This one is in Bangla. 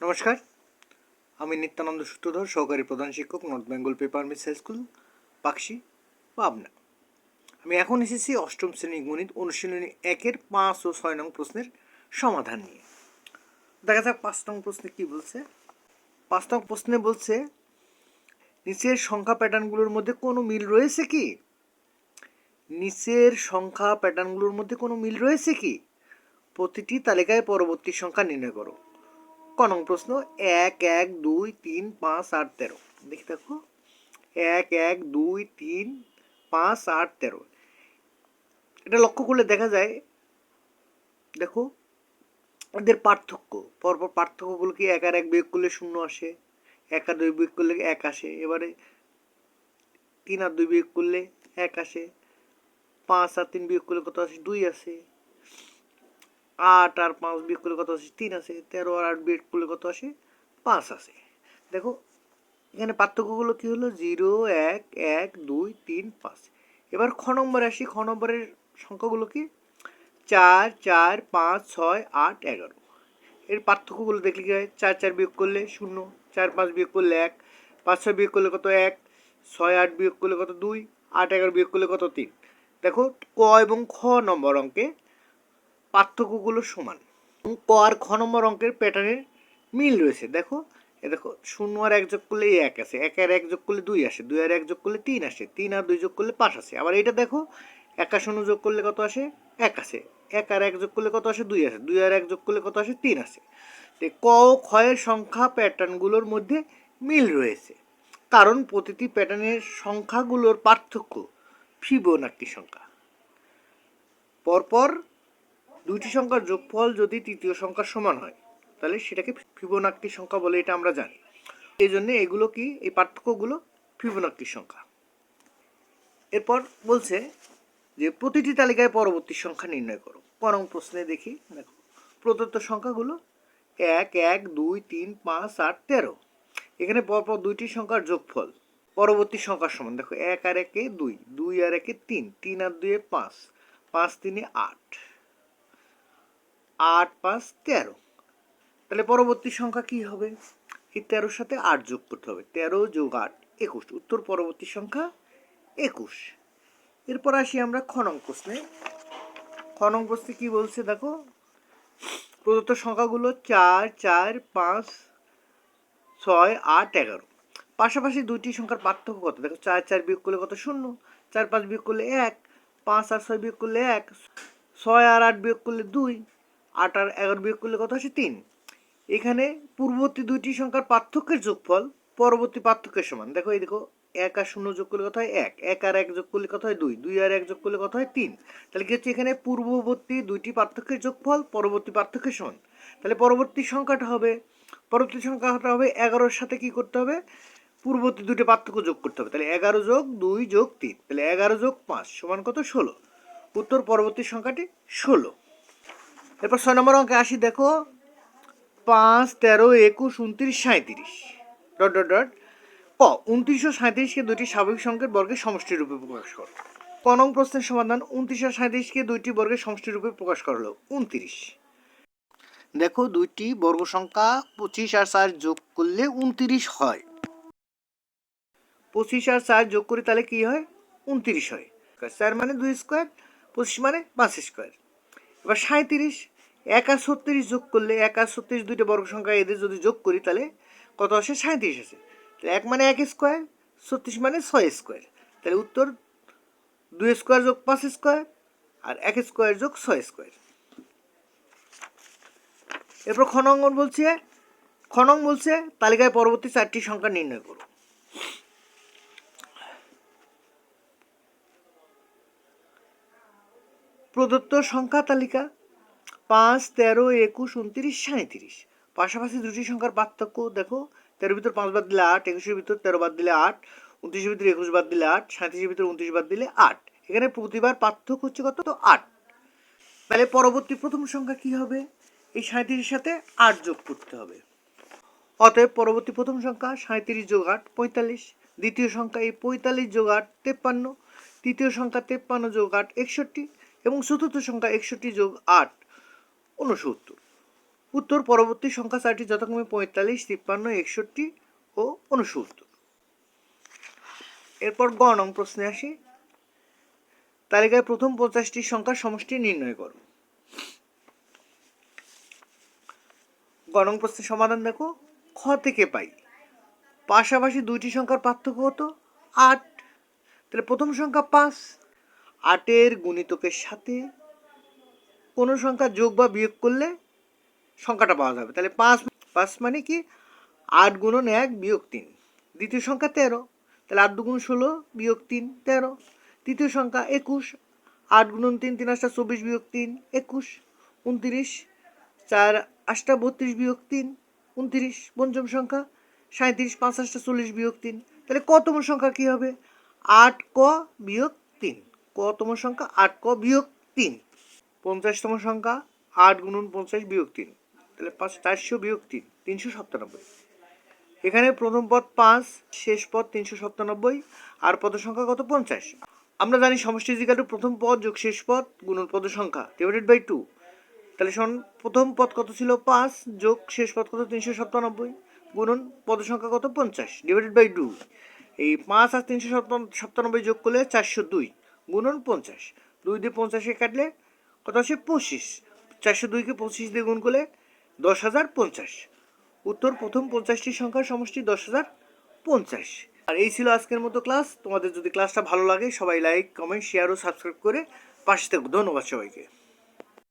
নমস্কার। আমি নিত্যানন্দ সূত্রধর, সহকারী প্রধান শিক্ষক north Bengal paper mills high school Pakshi, Pabna. আমি এখন এসেছি অষ্টম শ্রেণি গণিত অনুশীলনী একের পাঁচ ও ছয় নং প্রশ্নের সমাধান নিয়ে। দেখা যাক পাঁচ নং প্রশ্নে কী বলছে। পাঁচ নং প্রশ্নে বলছে, নিচের সংখ্যা প্যাটার্নগুলোর মধ্যে কোনো মিল রয়েছে কি? নিচের সংখ্যা প্যাটার্নগুলোর মধ্যে কোনো মিল রয়েছে কি? প্রতিটি তালিকায় পরবর্তী সংখ্যা নির্ণয় করো। ক নং প্রশ্ন? এক এক, দুই, তিন, পাঁচ, আট, তেরো। দেখি দেখো। এক এক, দুই, তিন, পাঁচ, আট, তেরো। এটা লক্ষ্য করলে দেখা যায়, দেখো, এদের পার্থক্য। পরপর পার্থক্যগুলো কি এক আর এক বিয়োগ করলে শূন্য আসে? এক আর দুই বিয়োগ করলে এক আসে। এবারে তিন আর দুই বিয়োগ করলে এক আসে। পাঁচ আর তিন বিয়োগ করলে কত আসে? দুই আসে। আট আর পাঁচ বিয়োগ করলে কত আসে? তিন আছে তেরো আর আট বিয়োগ করলে কত আসে? পাঁচ আছে দেখো, এখানে পার্থক্যগুলো কি হলো? জিরো, এক এক, দুই, তিন, পাঁচ। এবার খ নম্বরে আসি। খ নম্বরের সংখ্যাগুলো কি? চার চার, পাঁচ, ছয়, আট, এগারো। এর পার্থক্যগুলো দেখলে কী হয়? চার চার বিয়োগ করলে শূন্য, চার, পাঁচ বিয়োগ করলে এক, পাঁচ, ছয় বিয়োগ করলে কত এক, ছয়, আট বিয়োগ করলে কত দুই, আট, এগারো বিয়োগ করলে কত তিন। দেখো, ক এবং খ নম্বর অঙ্কে পার্থক্যগুলো সমান। ক আর খ নম্বর অঙ্কের প্যাটার্নের মিল রয়েছে। দেখো, এ দেখো, শূন্য আর এক যোগ করলে এক আসে, এক আর এক যোগ করলে দুই আসে, দুই আর এক যোগ করলে তিন আসে, তিন আর দুই যোগ করলে পাঁচ আসে। আবার এটা দেখো, এক আর শূন্য যোগ করলে কত আসে? এক আসে। এক আর এক যোগ করলে কত আসে? দুই আসে। দুই আর এক যোগ করলে কত আসে? তিন আসে। তো ক ও ক্ষয়ের সংখ্যা প্যাটার্নগুলোর মধ্যে মিল রয়েছে। কারণ প্রতিটি প্যাটার্নের সংখ্যাগুলোর পার্থক্য ফিবোনাক্কি সংখ্যা। পরপর দুইটি সংখ্যার যোগফল যদি তৃতীয় সংখ্যার সমান হয়, তাহলে সেটাকে ফিবোনাক্কি সংখ্যা বলে এটা আমরা জানি। এই জন্য এগুলো কি? এই পার্থক্যগুলো ফিবোনাক্কি সংখ্যা। এরপর বলছে যে প্রতিটি তালিকায় পরবর্তী সংখ্যা নির্ণয় করো। পরম প্রশ্নে দেখি, দেখো, প্রদত্ত সংখ্যাগুলো এক এক, দুই, তিন, পাঁচ, আট, তেরো। এখানে পরপর দুইটি সংখ্যার যোগফল। পরবর্তী সংখ্যার সমান, দেখো, এক আর একে দুই দুই আর একে তিন তিন আর দুয়ে পাঁচ পাঁচ তিনে আট। আট, পাঁচ, তেরো। তাহলে পরবর্তী সংখ্যা কি হবে? এই তেরোর সাথে আট যোগ করতে হবে। তেরো যোগ আট, একুশ। উত্তর পরবর্তী সংখ্যা, একুশ। এরপর আসি আমরা খনং প্রশ্নে। খনং প্রশ্নে কি বলছে দেখো? প্রদত্ত সংখ্যাগুলো চার চার, পাঁচ, ছয়, আট, এগারো। পাশাপাশি দুইটি সংখ্যার পার্থক্য কত? দেখো চার চার বিয়োগ করলে কত? শূন্য। চার, পাঁচ বিয়োগ করলে এক। পাঁচ আর ছয় বিয়োগ করলে এক। ছয় আর আট বিয়োগ করলে দুই। আট আর এগারো বিয়োগ করলে কত আসে তিন? এখানে পূর্ববর্তী দুইটি সংখ্যার পার্থক্যের যোগফল পরবর্তী পার্থক্যের সমান। দেখো, এই দেখো, এক আর শূন্য যোগ করলে কত হয় এক? এক আর এক যোগ করলে কত হয় দুই? দুই আর এক যোগ করলে কত হয় তিন? তাহলে কি হচ্ছে এখানে পূর্ববর্তী দুইটি পার্থক্যের যোগফল পরবর্তী পার্থক্যের সমান? তাহলে পরবর্তী সংখ্যাটা হবে, পরবর্তী সংখ্যাটা হবে এগারোর সাথে কি করতে হবে? পূর্ববর্তী দুটো পার্থক্য যোগ করতে হবে। তাহলে এগারো যোগ দুই যোগ তিন, তাহলে এগারো যোগ পাঁচ সমান কত? ষোলো। উত্তর পরবর্তী সংখ্যাটি ষোলো। এরপর ছয় নম্বর অঙ্কে আসি, দেখো, পাঁচ, তেরো, একুশ, উনত্রিশ সাঁত্রিশ ডট ডট ডট। ক উনত্রিশশো সাঁত্রিশকে দুটি স্বাভাবিক সংখ্যার বর্গের সমষ্টি রূপে প্রকাশ করো। ক নং প্রশ্নের সমাধান উনত্রিশশো সাঁত্রিশকে দুইটি বর্গের সমষ্টি রূপে প্রকাশ করা হলো, উনত্রিশ। দেখো, দুইটি বর্গ সংখ্যা পঁচিশ আর চার যোগ করলে উনত্রিশ হয়। পঁচিশ আর চার যোগ করি তাহলে কি হয়? উনত্রিশ হয়। চার মানে দুই স্কোয়ার, পঁচিশ মানে পাঁচ স্কোয়ার। এবার সাঁত্রিশ এক ছত্রিশ যোগ করলে এক ছত্রিশ দুইটা বর্গ সংখ্যা এদের যদি যোগ করি তাহলে কত আসে? সাঁত্রিশ আসে। তাহলে এক মানে এক স্কোয়ার, ছত্রিশ মানে ছয় স্কোয়ার। তাহলে উত্তর দুই স্কোয়ার যোগ পাঁচ স্কোয়ার আর এক স্কোয়ার যোগ ছয় স্কোয়ার। এরপর খনঙ্গন বলছে খনং বলছে তালিকায় পরবর্তী চারটি সংখ্যা নির্ণয় করো। প্রদত্ত সংখ্যা তালিকা পাঁচ, তেরো, একুশ, উনত্রিশ সাঁত্রিশ পাশাপাশি দুটি সংখ্যার পার্থক্য, দেখো তেরোর ভিতর পাঁচ বাদ দিলে আট, একুশের ভিতর তেরো বাদ দিলে আট, উনত্রিশের ভিতরে একুশ বাদ দিলে আট সাঁত্রিশের ভিতরে উনত্রিশ বাদ দিলে আট। এখানে প্রতিবার পার্থক্য হচ্ছে কত? তো আট। তাহলে পরবর্তী প্রথম সংখ্যা কি হবে? এই সাঁত্রিশের সাথে আট যোগ করতে হবে। অতএব পরবর্তী প্রথম সংখ্যা সাঁত্রিশ যোগ আট, পঁয়তাল্লিশ। দ্বিতীয় সংখ্যা এই পঁয়তাল্লিশ যোগ আট, তেপ্পান্ন। তৃতীয় সংখ্যা তেপ্পান্ন যোগ আট, একষট্টি। এবং চতুর্থ সংখ্যা একষট্টি যোগ আট, ঊনসত্তর। উত্তর পরবর্তী সংখ্যা চারটি যথাক্রমে পঁয়তাল্লিশ, তিপ্পান্ন, একষট্টি ও উনসত্তর এরপর গ নং প্রশ্নে আসি। তালিকায় প্রথম পঞ্চাশটি সংখ্যার সমষ্টি নির্ণয় করো। গ নং প্রশ্নের সমাধান দেখো। খ থেকে পাই। পাশাপাশি দুইটি সংখ্যার পার্থক্য হতো আট। তাহলে প্রথম সংখ্যা পাঁচ আটের গুণিতকের সাথে কোনো সংখ্যা যোগ বা বিয়োগ করলে সংখ্যাটা পাওয়া যাবে। তাহলে পাঁচ পাঁচ মানে কি? আট গুণন এক বিয়োগ তিন। দ্বিতীয় সংখ্যা তেরো। তাহলে আট দুগুণ ষোলো বিয়োগ তিন, তেরো। তৃতীয় সংখ্যা একুশ। আট গুণন তিন তিন আটটা চব্বিশ বিয়োগ তিন, একুশ। উনত্রিশ, চার আটটা বত্রিশ বিয়োগ তিন, উনত্রিশ। পঞ্চম সংখ্যা সাঁত্রিশ পাঁচ আটটা চল্লিশ বিয়োগ তিন। তাহলে কতম সংখ্যা কী হবে? আট ক বিয়োগ তিন। কতম সংখ্যা? আট ক বিয়োগ তিন। পঞ্চাশতম সংখ্যা, আট গুণন পঞ্চাশ বিয়োগ তিন। তাহলে পাঁচ, চারশো বিয়োগ তিন, তিনশো সাতানব্বই। এখানে প্রথম পদ পাঁচ, শেষ পদ তিনশো সাতানব্বই, আর পদ সংখ্যা কত? পঞ্চাশ। আমরা জানি সমষ্টি জিকাটু প্রথম পদ যোগ শেষ পদ গুণন পদ সংখ্যা ডিভাইডেড বাই টু তাহলে শোন, প্রথম পদ কত ছিল? পাঁচ, যোগ শেষ পদ কত? তিনশো সাতানব্বই, গুণন পদ সংখ্যা কত? পঞ্চাশ ডিভাইডেড বাই টু এই পাঁচ আর তিনশো সাতানব্বই যোগ করলে চারশো দুই। গুণন পঞ্চাশ। দুই দিয়ে পঞ্চাশে কাটলে কত আসে? পঁচিশ। চারশো দুইকে পঁচিশ দিয়ে গুণ করলে দশ হাজার পঞ্চাশ। উত্তর প্রথম পঞ্চাশটি সংখ্যার সমষ্টি দশ হাজার পঞ্চাশ। আর এই ছিল আজকের মতো ক্লাস। তোমাদের যদি ক্লাসটা ভালো লাগে, সবাই লাইক কমেন্ট শেয়ার ও সাবস্ক্রাইব করে পাশে থাকো। ধন্যবাদ সবাইকে।